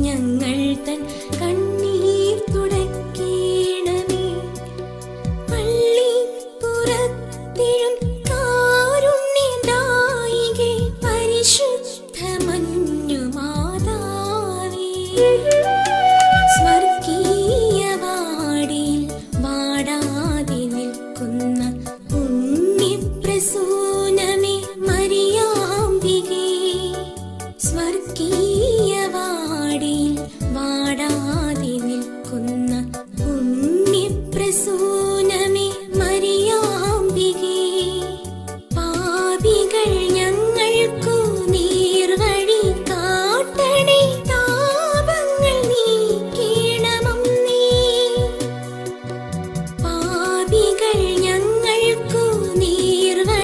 ഞങ്ങൾ തൻ കണ്ണീർ തുടക്കേണമേ. പള്ളി പുറത്തിഴും കാരുണ്യദായികെ പരിശുദ്ധ മഞ്ഞു മാതാവേ. സ്വർഗീയ വാടിയിൽ വാടാതെ നിൽക്കുന്ന na